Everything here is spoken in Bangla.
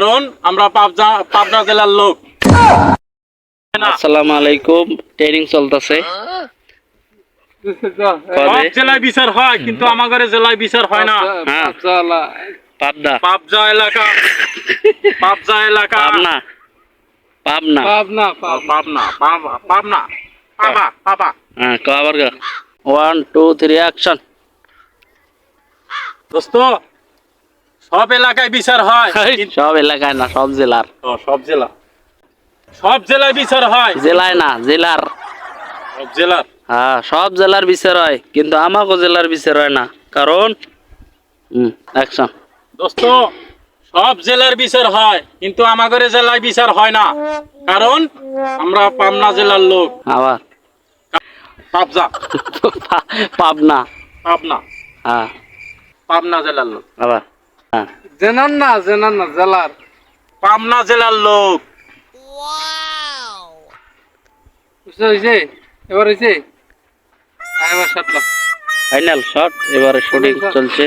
কারণ আমরা পাবনা পাবনা জেলার লোক। আসসালামু আলাইকুম ট্রেনিং চলতেছে। জেলায় বিচার হয় কিন্তু আমাদের জেলায় বিচার হয় না। হ্যাঁ। পাবনা। পাবজা এলাকা। পাবজা এলাকা। পাবনা। পাবনা। পাবনা পাবনা। পাবনা পাবনা পাবা পাবা হ্যাঁ কবার গা ওয়ান টু থ্রি অ্যাকশন দোস্ত সব এলাকায় বিচার হয় সব এলাকায় না সব জেলার। সব জেলা। সব জেলায় বিচার হয়। জেলায় না জেলার। সব জেলার। হ্যাঁ সব জেলার বিচার হয় কিন্তু আমাকে জেলার বিচার হয় না। কারণ হুম অ্যাকশন দোস্ত সব জেলার বিচার হয় কিন্তু আমাদের জেলায় বিচার হয় না। কারণ আমরা পাবনা জেলার লোক। আবার? পাবজা পাবনা। পাবনা। হ্যাঁ। পাবনা জেলার লোক। আবার? জেনার না জেনার না জেলার। পাবনা জেলার লোক। বুঝতে হয়েছে এবার হয়েছে এবার সাতলা ফাইনাল শট এবারে শুটিং চলছে।